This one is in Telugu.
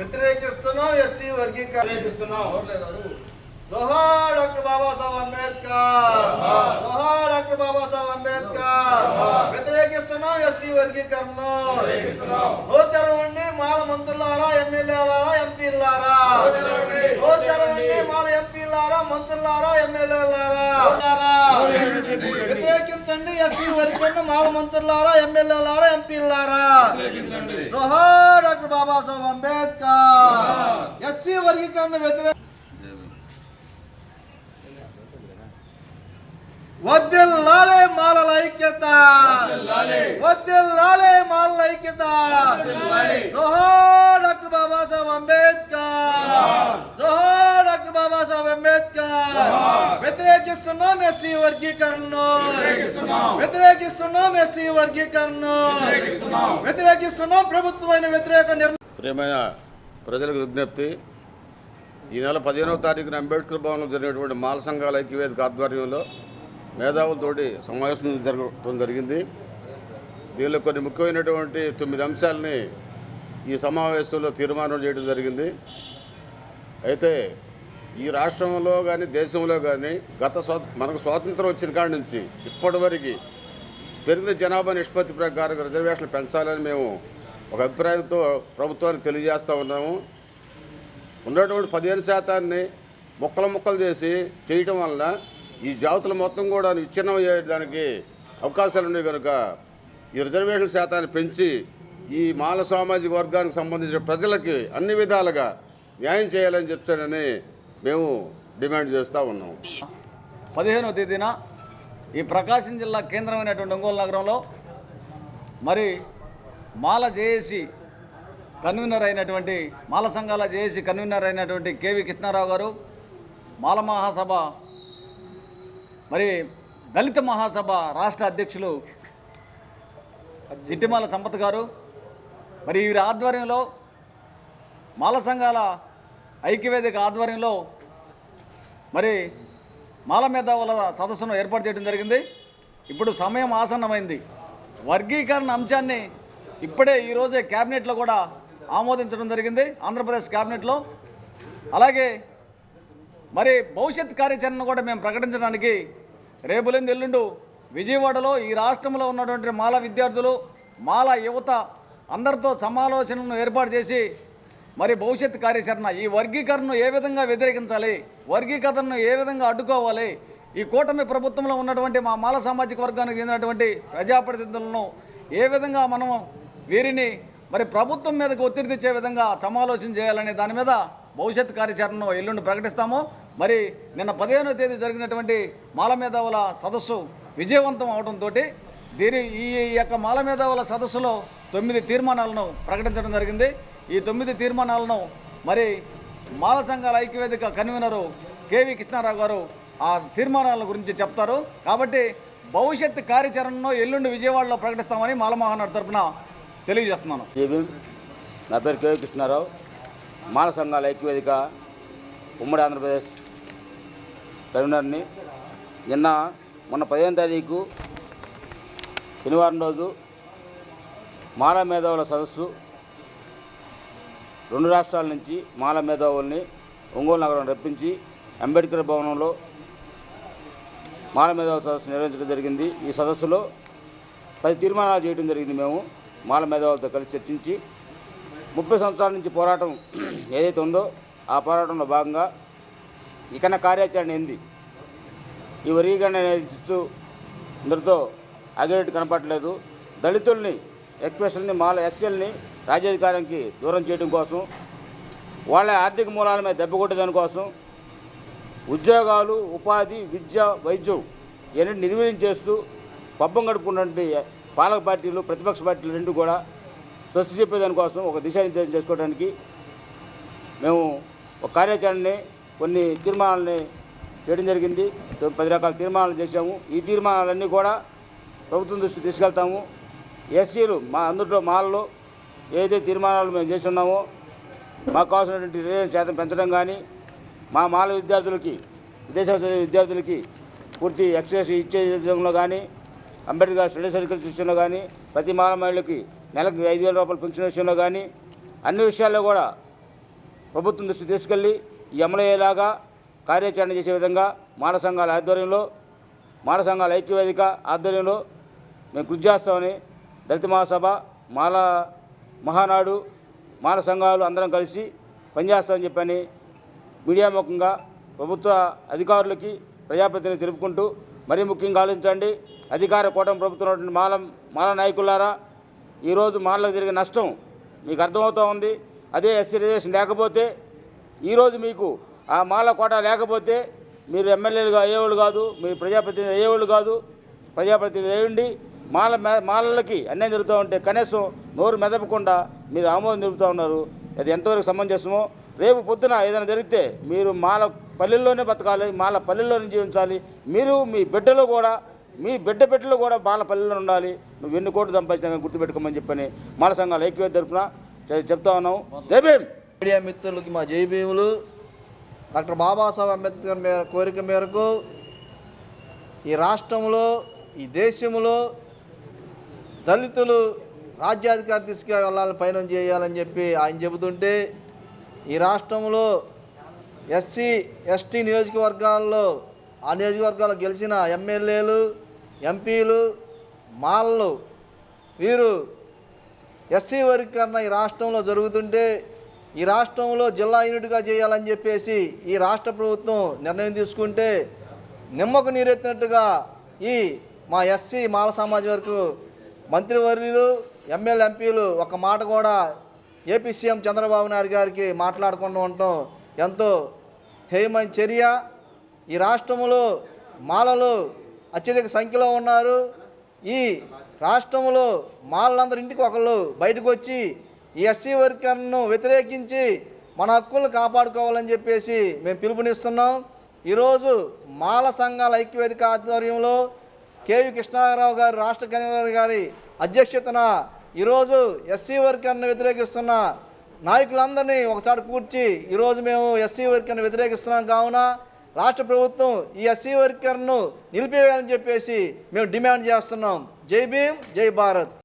వ్యతిరేకిస్తున్నాం ఎస్సీ వర్గీకరణ జోహార్ డాక్టర్ బాబాసాహెబ్ అంబేద్కర్. జోహార్ డాక్టర్ బాబాసాహెబ్ అంబేద్కర్. ఎస్సీ వర్గీకరణ నోరు తెరవండి మాల మంత్రులారా ఎమ్మెల్యేలారా ఎంపీలారా నోరు తెరవండి మాల ఎంపీలారా మంత్రులారా ఎమ్మెల్యేలారా వ్యతిరేకించండి ఎస్సీ వర్గీకరణ మాల మంత్రులారా ఎమ్మెల్యేలారా ఎంపీలారా జోహార్ డాక్టర్ బాబాసాహెబ్ అంబేద్కర్. ఎస్సీ వర్గీకరణ వ్యతిరేక వద్దిల్లాలే మాలల ఐక్యత వద్దిల్లాలే మాలల ఐక్యత. జోహార్ డాక్టర్ బాబాసాహెబ్ అంబేద్కర్. జోహార్. డాక్టర్ బాబాసాహెబ్ అంబేద్కర్. వ్యతిరేకిస్తున్నాం ఎస్సీ వర్గీకరణ వ్యతిరేకిస్తున్నాం. ఎస్సీ వర్గీకరణ వ్యతిరేకిస్తున్నాం. ప్రభుత్వమైన వ్యతిరేక నిర్ణయం ప్రియమైన ప్రజలకు విజ్ఞప్తి ఈ నెల పదిహేనవ తారీఖున అంబేద్కర్ భవన్లో జరిగినటువంటి మాల సంఘాల ఐక్యవేదిక ఆధ్వర్యంలో మేధావులతోటి సమావేశం జరగడం జరిగింది. దీనిలో కొన్ని ముఖ్యమైనటువంటి తొమ్మిది అంశాలని ఈ సమావేశంలో తీర్మానం చేయడం జరిగింది. అయితే ఈ రాష్ట్రంలో కానీ దేశంలో కానీ గత స్వా మనకు స్వాతంత్రం వచ్చిన కాడి నుంచి ఇప్పటివరకు పెరిగిన జనాభా నిష్పత్తి ప్రకారం రిజర్వేషన్లు పెంచాలని మేము ఒక అభిప్రాయంతో ప్రభుత్వానికి తెలియజేస్తూ ఉన్నాము. ఉన్నటువంటి పదిహేను శాతాన్ని ముక్కలు ముక్కలు చేసి చేయటం వలన ఈ జాతులు మొత్తం కూడా విచ్ఛిన్నం చేయడానికి అవకాశాలు ఉన్నాయి కనుక ఈ రిజర్వేషన్ శాతాన్ని పెంచి ఈ మాల సామాజిక వర్గానికి సంబంధించిన ప్రజలకి అన్ని విధాలుగా న్యాయం చేయాలని చెప్తానని మేము డిమాండ్ చేస్తూ ఉన్నాం. పదిహేనవ తేదీన ఈ ప్రకాశం జిల్లా కేంద్రమైనటువంటి ఒంగోలు నగరంలో మరి మాల జేఏసి కన్వీనర్ అయినటువంటి మాల సంఘాల జేఏసి కన్వీనర్ అయినటువంటి కేవి కృష్ణారావు గారు మాల మహాసభ మరి దళిత మహాసభ రాష్ట్ర అధ్యక్షులు జిట్టిమాల సంపత్ గారు మరి వీరి ఆధ్వర్యంలో మాల సంఘాల ఐక్యవేదిక ఆధ్వర్యంలో మరి మాల మేధావుల సదస్సును ఏర్పాటు చేయడం జరిగింది. ఇప్పుడు సమయం ఆసన్నమైంది. వర్గీకరణ అంశాన్ని ఇప్పుడే ఈరోజే క్యాబినెట్లో కూడా ఆమోదించడం జరిగింది ఆంధ్రప్రదేశ్ క్యాబినెట్లో. అలాగే మరి భవిష్యత్ కార్యాచరణను కూడా మేము ప్రకటించడానికి రేపులేని ఎల్లుండు విజయవాడలో ఈ రాష్ట్రంలో ఉన్నటువంటి మాల విద్యార్థులు మాల యువత అందరితో సమాలోచనలను ఏర్పాటు చేసి మరి భవిష్యత్ కార్యాచరణ ఈ వర్గీకరణను ఏ విధంగా వ్యతిరేకించాలి వర్గీకరణను ఏ విధంగా అడ్డుకోవాలి ఈ కూటమి ప్రభుత్వంలో ఉన్నటువంటి మా మాల సామాజిక వర్గానికి చెందినటువంటి ప్రజాప్రతినిధులను ఏ విధంగా మనం వీరిని మరి ప్రభుత్వం మీదకు ఒత్తిడి తెచ్చే విధంగా సమాలోచన చేయాలనే దాని మీద భవిష్యత్ కార్యాచరణను ఎల్లుండి ప్రకటిస్తాము. మరి నిన్న పదిహేనో తేదీ జరిగినటువంటి మాల మేధావుల సదస్సు విజయవంతం అవడంతో దీని ఈ యొక్క మాల మేధావుల సదస్సులో తొమ్మిది తీర్మానాలను ప్రకటించడం జరిగింది. ఈ తొమ్మిది తీర్మానాలను మరి మాల సంఘాల ఐక్యవేదిక కన్వీనరు కేవి కృష్ణారావు గారు ఆ తీర్మానాల గురించి చెప్తారు. కాబట్టి భవిష్యత్ కార్యాచరణను ఎల్లుండి విజయవాడలో ప్రకటిస్తామని మాల మహానాడు తెలియజేస్తున్నాను. నా పేరు కేవీ కృష్ణారావు. మాల సంఘాల ఐక్యవేదిక ఉమ్మడి ఆంధ్రప్రదేశ్ కన్వీనర్ని నిన్న మొన్న పదిహేను తారీఖు శనివారం రోజు మాల మేధావుల సదస్సు. రెండు రాష్ట్రాల నుంచి మాల మేధావుల్ని ఒంగోలు నగరం రప్పించి అంబేద్కర్ భవనంలో మాల మేధావుల సదస్సు నిర్వహించడం జరిగింది. ఈ సదస్సులో పది తీర్మానాలు చేయడం జరిగింది మేము మాల మేధావులతో కలిసి చర్చించి. ముప్పై సంవత్సరాల నుంచి పోరాటం ఏదైతే ఉందో ఆ పోరాటంలో భాగంగా ఇకన్నా కార్యాచరణ ఏంది? ఈ వర్గీకరణ అనేది శిస్తు అందరితో అగ్రేట్ కనపడలేదు దళితుల్ని ఎక్స్పెషల్ని మాల ఎస్సీల్ని రాజ్యాధికారానికి దూరం చేయడం కోసం వాళ్ళ ఆర్థిక మూలాల మీద దెబ్బకొట్టేదాని కోసం ఉద్యోగాలు ఉపాధి విద్య వైద్యం ఇవన్నీ నిర్వీర్యం చేస్తూ పబ్బం గడుపుకున్నటువంటి పాలక పార్టీలు ప్రతిపక్ష పార్టీలు రెండు కూడా స్వస్తి చెప్పేదాని కోసం ఒక దిశానిర్దేశం చేసుకోవడానికి మేము ఒక కార్యాచరణని కొన్ని తీర్మానాలని చేయడం జరిగింది. పది రకాల తీర్మానాలు చేశాము. ఈ తీర్మానాలన్నీ కూడా ప్రభుత్వం దృష్టి తీసుకెళ్తాము. ఎస్సీలు మా అందులో మాలలో ఏదైతే తీర్మానాలు మేము చేసి ఉన్నామో మాకు కావాల్సినటువంటి రిజర్వేషన్ శాతం పెంచడం కానీ మా మాల విద్యార్థులకి విదేశాలు విద్యార్థులకి పూర్తి ఎక్సెస్ ఇచ్చే విధంలో కానీ అంబేద్కర్ స్టడీ సర్కిల్స్ విషయంలో కానీ ప్రతి మాల మహిళకి నెలకు ఐదు వేల రూపాయలు పెన్షన్ విషయంలో కానీ అన్ని విషయాల్లో కూడా ప్రభుత్వం దృష్టి తీసుకెళ్ళి ఈ అమలయ్యేలాగా కార్యాచరణ చేసే విధంగా మాల సంఘాల ఆధ్వర్యంలో మాల సంఘాల ఐక్యవేదిక ఆధ్వర్యంలో మేము కృషి చేస్తామని దళిత మహాసభ మాల మహానాడు మాల సంఘాలు అందరం కలిసి పనిచేస్తామని చెప్పని మీడియా ముఖంగా ప్రభుత్వ అధికారులకి ప్రజాప్రతినిధులు తెలుపుకుంటూ మరీ ముఖ్యంగా ఆలోచించండి. అధికార కూటమి ప్రభుత్వం మాల మాల నాయకులారా ఈరోజు మాలకు జరిగే నష్టం మీకు అర్థమవుతూ ఉంది. అదే ఎస్సీ రిజర్వేషన్ లేకపోతే ఈరోజు మీకు ఆ మాల కోట లేకపోతే మీరు ఎమ్మెల్యేలుగా అయ్యేవాళ్ళు కాదు మీరు ప్రజాప్రతినిధి అయ్యేవాళ్ళు కాదు ప్రజాప్రతినిధి అయ్యండి మాల మే- మాలలకి అన్యాయం జరుగుతూ ఉంటే కనీసం నోరు మెదపకుండా మీరు ఆమోదం జరుపుతూ ఉన్నారు. అది ఎంతవరకు సమంజసమో రేపు పొద్దున ఏదైనా జరిగితే మీరు మాల పల్లెల్లోనే బతకాలి మాల పల్లెల్లోనే జీవించాలి. మీరు మీ బిడ్డలు కూడా మీ బిడ్డ బిడ్డలు కూడా మాల పల్లెల్లో ఉండాలి. నువ్వు ఎన్ని కోట్లు సంపాదించినా గుర్తుపెట్టుకోమని చెప్పని మాల సంఘాలు ఐక్యవేద తరఫున చెప్తా ఉన్నాం. జై మీడియా మిత్రులకి మా జయభీములు డాక్టర్ బాబాసాహెబ్ అంబేద్కర్ మేర కోరిక మేరకు ఈ రాష్ట్రంలో ఈ దేశంలో దళితులు రాజ్యాధికారి దిశగా వెళ్ళాలని పయనం చేయాలని చెప్పి ఆయన చెబుతుంటే ఈ రాష్ట్రంలో ఎస్సీ ఎస్టీ నియోజకవర్గాల్లో ఆ నియోజకవర్గాల్లో గెలిచిన ఎమ్మెల్యేలు ఎంపీలు మాలలు వీరు ఎస్సీ వర్గీకరణ ఈ రాష్ట్రంలో జరుగుతుంటే ఈ రాష్ట్రంలో జిల్లా యూనిట్గా చేయాలని చెప్పేసి ఈ రాష్ట్ర ప్రభుత్వం నిర్ణయం తీసుకుంటే నిమ్మకు నీరెత్తినట్టుగా ఈ మా ఎస్సీ మాల సమాజ వరకు మంత్రివర్యులు ఎమ్మెల్యే ఎంపీలు ఒక మాట కూడా ఏపీ సీఎం చంద్రబాబు నాయుడు గారికి మాట్లాడకుండా ఉండటం ఎంతో హేయమైన చర్య. ఈ రాష్ట్రంలో మాలలు అత్యధిక సంఖ్యలో ఉన్నారు. ఈ రాష్ట్రంలో మాలందరి ఇంటికి ఒకళ్ళు బయటకు వచ్చి ఈ ఎస్సీ వర్గీకరణను వ్యతిరేకించి మన హక్కులను కాపాడుకోవాలని చెప్పేసి మేము పిలుపునిస్తున్నాం. ఈరోజు మాల సంఘాల ఐక్యవేదిక ఆధ్వర్యంలో కేవి కృష్ణారావు గారు రాష్ట్ర కన్వీనర్ గారి అధ్యక్షతన ఈరోజు ఎస్సీ వర్గాన్ని వ్యతిరేకిస్తున్న నాయకులందరినీ ఒకసారి కూర్చి ఈరోజు మేము ఎస్సీ వర్గాన్ని వ్యతిరేకిస్తున్నాం. కావున రాష్ట్ర ప్రభుత్వం ఈ ఎస్సీ వర్గీకరణను నిలిపివేయాలని చెప్పేసి మేము డిమాండ్ చేస్తున్నాం. జై భీమ్ జై భారత్.